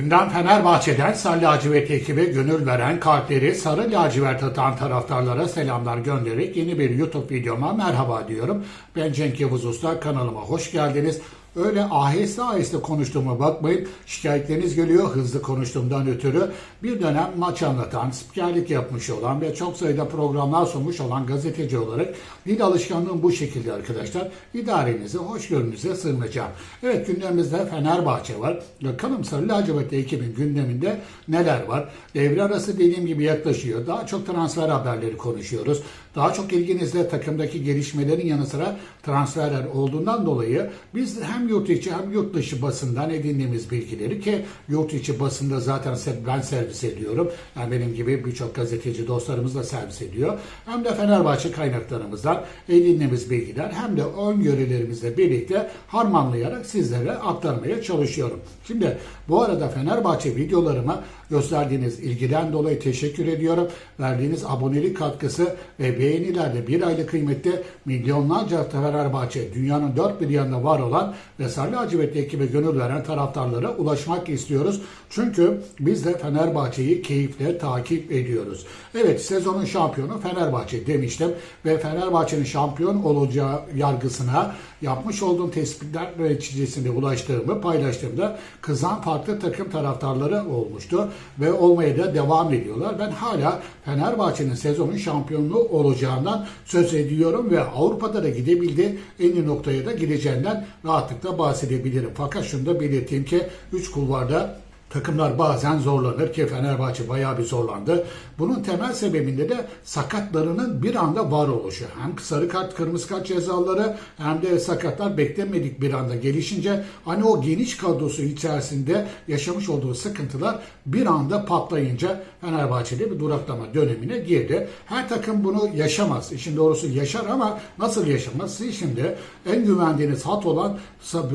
Gündem Fenerbahçe'den Sarı Lacivert ekibi gönül veren kalpleri sarı lacivert atan taraftarlara selamlar göndererek yeni bir YouTube videoma merhaba diyorum. Ben Cenk Yavuz Usta kanalıma hoş geldiniz. Öyle aheste aheste konuştuğuma bakmayın. Şikayetleriniz geliyor hızlı konuştuğumdan ötürü. Bir dönem maç anlatan, spikerlik yapmış olan ve çok sayıda programlar sunmuş olan gazeteci olarak dil alışkanlığım bu şekilde arkadaşlar. İdarenize, hoşgörünüze sığınacağım. Evet gündemimizde Fenerbahçe var. Bakalım Sarı Lacivert ekibin gündeminde neler var? Devre arası dediğim gibi yaklaşıyor. Daha çok transfer haberleri konuşuyoruz. Daha çok ilginizle takımdaki gelişmelerin yanı sıra transferler olduğundan dolayı biz hem yurt içi hem yurt dışı basından edindiğimiz bilgileri ki yurt içi basında zaten ben servis ediyorum. Yani benim gibi birçok gazeteci dostlarımız da servis ediyor. Hem de Fenerbahçe kaynaklarımızdan edindiğimiz bilgiler hem de öngörülerimizle birlikte harmanlayarak sizlere aktarmaya çalışıyorum. Şimdi bu arada Fenerbahçe videolarıma gösterdiğiniz ilgiden dolayı teşekkür ediyorum. Verdiğiniz abonelik katkısı ve beğenilerle bir aylık kıymette milyonlarca Fenerbahçe dünyanın dört bir yanında var olan ve Sarı Lacivert ekibe gönül veren taraftarlara ulaşmak istiyoruz. Çünkü biz de Fenerbahçe'yi keyifle takip ediyoruz. Evet sezonun şampiyonu Fenerbahçe demiştim ve Fenerbahçe'nin şampiyon olacağı yargısına yapmış olduğum tespitler neticesinde ulaştığımı paylaştığımda kızan farklı takım taraftarları olmuştu ve olmaya da devam ediyorlar. Ben hala Fenerbahçe'nin sezonun şampiyonluğu olacağından söz ediyorum ve Avrupa'da da gidebildi. En iyi noktaya da gideceğinden rahatlıkla bahsedebilirim. Fakat şunu da belirteyim ki 3 kulvarda Takımlar bazen zorlanır ki Fenerbahçe bayağı bir zorlandı. Bunun temel sebebinde de sakatlarının bir anda var oluşu. Hem sarı kart, kırmızı kart cezaları hem de sakatlar beklemedik bir anda gelişince hani o geniş kadrosu içerisinde yaşamış olduğu sıkıntılar bir anda patlayınca Fenerbahçe'de bir duraklama dönemine girdi. Her takım bunu yaşamaz. İşin doğrusu yaşar ama nasıl yaşamaz? Siz şimdi en güvendiğiniz hat olan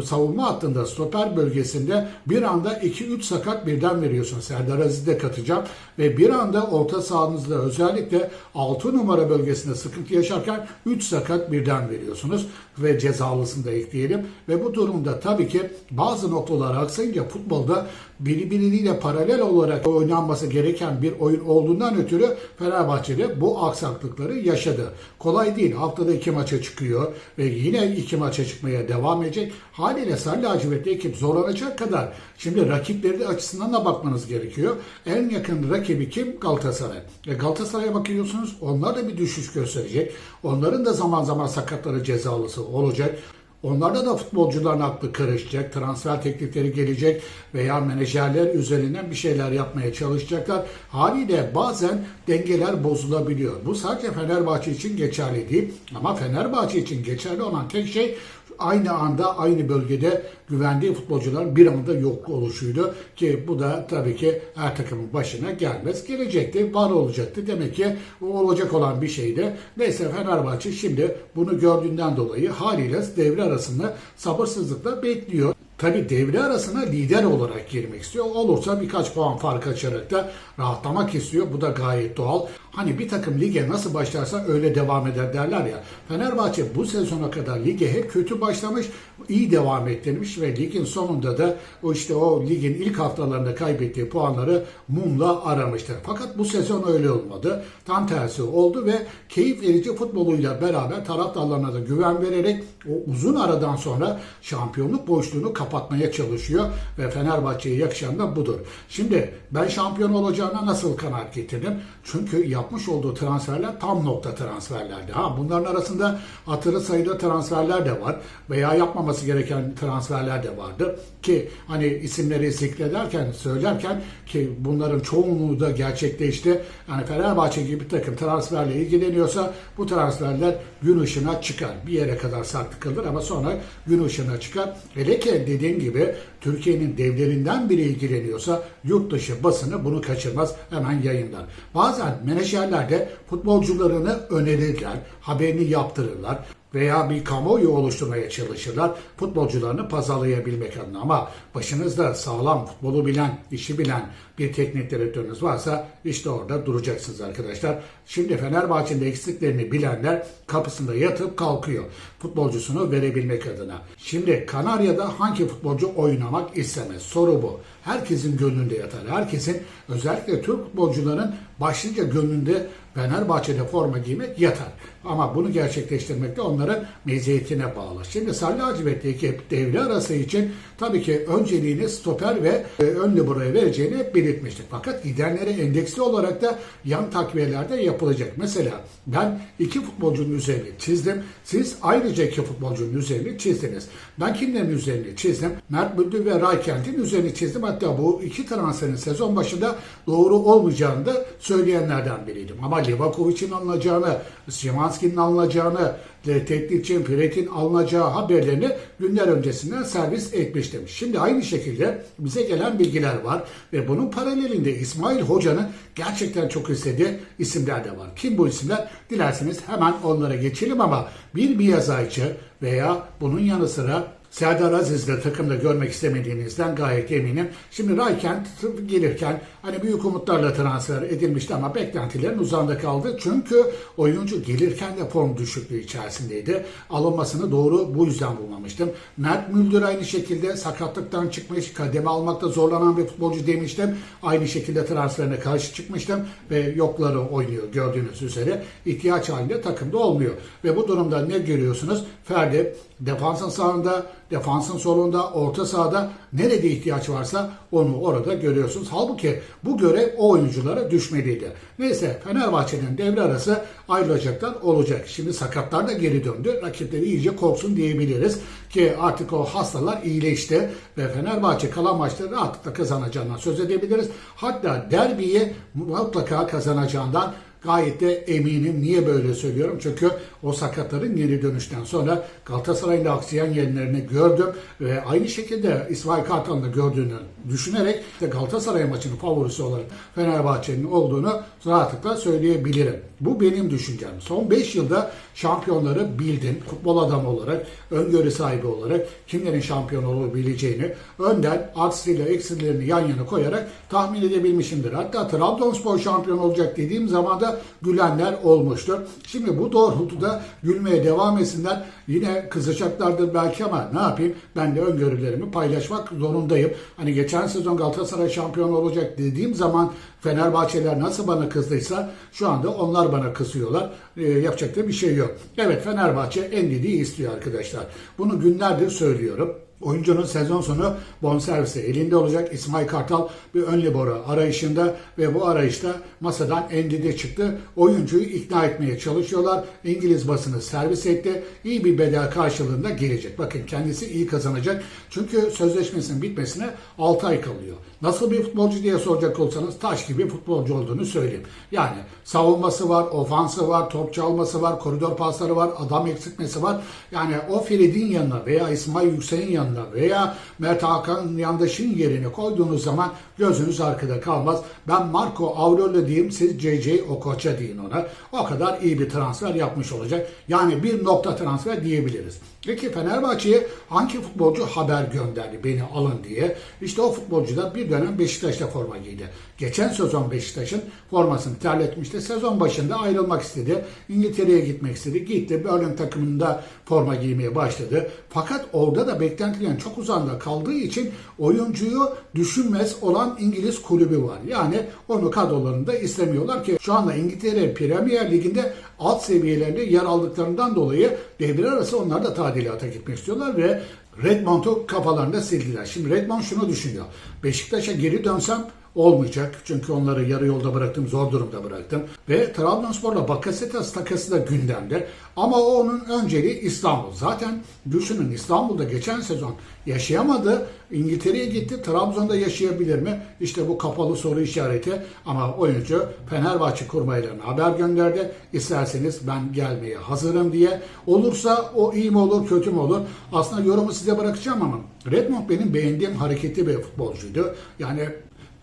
savunma hattında stoper bölgesinde bir anda 2-3 sakat birden veriyorsunuz. Serdar Aziz'i de katacağım. Ve bir anda orta sahanızda özellikle 6 numara bölgesinde sıkıntı yaşarken 3 sakat birden veriyorsunuz. Ve cezalısını da ekleyelim. Ve bu durumda tabii ki bazı noktalar aksayınca futbolda birbiriyle paralel olarak oynanması gereken bir oyun olduğundan ötürü Fenerbahçe'de bu aksaklıkları yaşadı. Kolay değil. Haftada iki maça çıkıyor ve yine iki maça çıkmaya devam edecek. Haliyle Sarı Lacivertli ekip zorlanacak kadar şimdi rakipleri de açısından da bakmanız gerekiyor. En yakın rakibi kim? Galatasaray. E Galatasaray'a bakıyorsunuz onlar da bir düşüş gösterecek. Onların da zaman zaman sakatları cezalısı olacak. Onlarda da futbolcuların aklı karışacak, transfer teklifleri gelecek veya menajerler üzerinden bir şeyler yapmaya çalışacaklar. Haliyle bazen dengeler bozulabiliyor. Bu sadece Fenerbahçe için geçerli değil ama Fenerbahçe için geçerli olan tek şey aynı anda aynı bölgede güvendiği futbolcuların bir anda yok oluşuydu ki bu da tabii ki her takımın başına gelmez. Gelecekti, var olacaktı. Demek ki olacak olan bir şeydi. Neyse Fenerbahçe şimdi bunu gördüğünden dolayı haliyle devre arasında sabırsızlıkla bekliyor. Tabi devre arasına lider olarak girmek istiyor. Olursa birkaç puan fark açarak da rahatlamak istiyor. Bu da gayet doğal. Hani bir takım lige nasıl başlarsa öyle devam eder derler ya. Fenerbahçe bu sezona kadar lige hep kötü başlamış, iyi devam ettirmiş ve ligin sonunda da o işte o ligin ilk haftalarında kaybettiği puanları mumla aramıştır. Fakat bu sezon öyle olmadı. Tam tersi oldu ve keyif verici futboluyla beraber taraftarlarına da güven vererek o uzun aradan sonra şampiyonluk boşluğunu kapatmaya çalışıyor ve Fenerbahçe'ye yakışan da budur. Şimdi ben şampiyon olacağına nasıl kanaat getirdim? Çünkü yapmış olduğu transferler tam nokta transferlerdi. Ha bunların arasında hatırı sayıda transferler de var veya yapmaması gereken transferler de vardı ki hani isimleri zikrederken söylerken ki bunların çoğunluğu da gerçekleşti. Yani Fenerbahçe gibi bir takım transferle ilgileniyorsa bu transferler gün ışığına çıkar. Bir yere kadar saklı kalır ama sonra gün ışığına çıkar. Hele ki dediğim gibi Türkiye'nin devlerinden biri ilgileniyorsa yurt dışı basını bunu kaçırmaz hemen yayınlar. Bazen menajerler de futbolcularını önerirler, haberini yaptırırlar veya bir kamuoyu oluşturmaya çalışırlar futbolcularını pazarlayabilmek adına. Ama başınızda sağlam futbolu bilen, işi bilen bir teknik direktörünüz varsa işte orada duracaksınız arkadaşlar. Şimdi Fenerbahçe'nin eksiklerini bilenler kapısında yatıp kalkıyor futbolcusunu verebilmek adına. Şimdi Kanarya'da hangi futbolcu oynamak istemez? Soru bu. herkesin gönlünde yatar. Herkesin özellikle Türk futbolcuların başlıca gönlünde Fenerbahçe'de forma giymek yatar. Ama bunu gerçekleştirmek de onların meziyetine bağlı. Şimdi Sarı Lacivert'teki devre arası için tabii ki önceliğini stoper ve e, ön libero'ya vereceğini hep belirtmiştik. Fakat gidenlere endeksli olarak da yan takviyelerde yapılacak. Mesela ben iki futbolcunun üzerini çizdim. Siz ayrıca iki futbolcunun üzerini çizdiniz. Ben kimlerin üzerini çizdim? Mert Müldür ve Raykent'in üzerini çizdim. Hatta bu iki transferin sezon başında doğru olmayacağını da söyleyenlerden biriydim. Ama Livakovic'in alınacağını, Szymanski'nin alınacağını, Tetkikçin, Fred'in alınacağı haberlerini günler öncesinden servis etmiştim. Şimdi aynı şekilde bize gelen bilgiler var ve bunun paralelinde İsmail Hoca'nın gerçekten çok istediği isimler de var. Kim bu isimler? Dilerseniz hemen onlara geçelim ama bir Miyazayçı veya bunun yanı sıra Serdar Aziz'de takımda görmek istemediğinizden gayet eminim. Şimdi Raykent gelirken hani büyük umutlarla transfer edilmişti ama beklentilerin uzağında kaldı. Çünkü oyuncu gelirken de form düşüklüğü içerisindeydi. Alınmasını doğru bu yüzden bulmamıştım. Mert Müldür aynı şekilde sakatlıktan çıkmış, kademe almakta zorlanan bir futbolcu demiştim. Aynı şekilde transferine karşı çıkmıştım ve yokları oynuyor gördüğünüz üzere. ihtiyaç halinde takımda olmuyor. Ve bu durumda ne görüyorsunuz? Ferdi defansın sağında, defansın solunda, orta sahada nerede ihtiyaç varsa onu orada görüyorsunuz. Halbuki bu görev o oyunculara düşmeliydi. Neyse Fenerbahçe'nin devre arası ayrılacaklar olacak. Şimdi sakatlar da geri döndü. Rakipleri iyice korksun diyebiliriz. Ki artık o hastalar iyileşti ve Fenerbahçe kalan maçları rahatlıkla kazanacağından söz edebiliriz. Hatta derbiyi mutlaka kazanacağından Gayet de eminim. Niye böyle söylüyorum? Çünkü o sakatların geri dönüşten sonra Galatasaray'ın da aksayan yerlerini gördüm ve aynı şekilde İsmail Kartal'ın da gördüğünü düşünerek de Galatasaray maçının favorisi olarak Fenerbahçe'nin olduğunu rahatlıkla söyleyebilirim. Bu benim düşüncem. Son 5 yılda şampiyonları bildim. Futbol adamı olarak, öngörü sahibi olarak kimlerin şampiyon olabileceğini önden artısıyla eksilerini yan yana koyarak tahmin edebilmişimdir. Hatta Trabzonspor şampiyon olacak dediğim zaman da gülenler olmuştur. Şimdi bu doğrultuda gülmeye devam etsinler. Yine kızacaklardır belki ama ne yapayım? Ben de öngörülerimi paylaşmak zorundayım. Hani geçen sezon Galatasaray şampiyon olacak dediğim zaman Fenerbahçeler nasıl bana kızdıysa şu anda onlar bana kızıyorlar. E, yapacak da bir şey yok. Evet Fenerbahçe en dediği istiyor arkadaşlar. Bunu günlerdir söylüyorum. Oyuncunun sezon sonu bonservisi elinde olacak. İsmail Kartal bir ön libero arayışında ve bu arayışta masadan Endidi çıktı. Oyuncuyu ikna etmeye çalışıyorlar. İngiliz basını servis etti. İyi bir bedel karşılığında gelecek. Bakın kendisi iyi kazanacak. Çünkü sözleşmesinin bitmesine 6 ay kalıyor. Nasıl bir futbolcu diye soracak olsanız taş gibi futbolcu olduğunu söyleyeyim. Yani savunması var, ofansı var, top çalması var, koridor pasları var, adam eksiltmesi var. Yani o Fred'in yanına veya İsmail Yüksel'in yanına veya Mert Hakan yandaşın yerine koyduğunuz zaman gözünüz arkada kalmaz. Ben Marco Aurelio diyeyim, siz JJ Okocha deyin ona. O kadar iyi bir transfer yapmış olacak. Yani bir nokta transfer diyebiliriz. Peki Fenerbahçe'ye hangi futbolcu haber gönderdi beni alın diye? İşte o futbolcu da bir dönem Beşiktaş'ta forma giydi. Geçen sezon Beşiktaş'ın formasını terletmişti. Sezon başında ayrılmak istedi. İngiltere'ye gitmek istedi. Gitti. Berlin takımında forma giymeye başladı. Fakat orada da beklentilerin çok uzanda kaldığı için oyuncuyu düşünmez olan İngiliz kulübü var. Yani onu kadrolarında istemiyorlar ki şu anda İngiltere Premier Ligi'nde alt seviyelerde yer aldıklarından dolayı devre arası onlar da tadilata gitmek istiyorlar ve Redmond'u kafalarında sildiler. Şimdi Redmond şunu düşünüyor. Beşiktaş'a geri dönsem olmayacak. Çünkü onları yarı yolda bıraktım, zor durumda bıraktım. Ve Trabzonspor'la Bakasetas takası da gündemde. Ama o onun önceliği İstanbul. Zaten düşünün İstanbul'da geçen sezon yaşayamadı. İngiltere'ye gitti. Trabzon'da yaşayabilir mi? İşte bu kapalı soru işareti. Ama oyuncu Fenerbahçe kurmaylarına haber gönderdi. İsterseniz ben gelmeye hazırım diye. Olursa o iyi mi olur, kötü mü olur? Aslında yorumu size bırakacağım ama Redmond benim beğendiğim hareketli bir futbolcuydu. Yani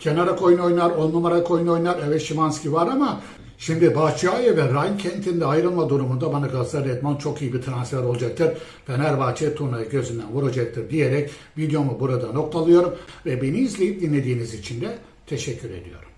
kenara koyun oynar, on numara koyun oynar. Evet Şimanski var ama Şimdi Bahçıaya ve Rhein Kent'in de ayrılma durumunda bana Galatasaray Redmond çok iyi bir transfer olacaktır. Fenerbahçe turnayı gözünden vuracaktır diyerek videomu burada noktalıyorum. Ve beni izleyip dinlediğiniz için de teşekkür ediyorum.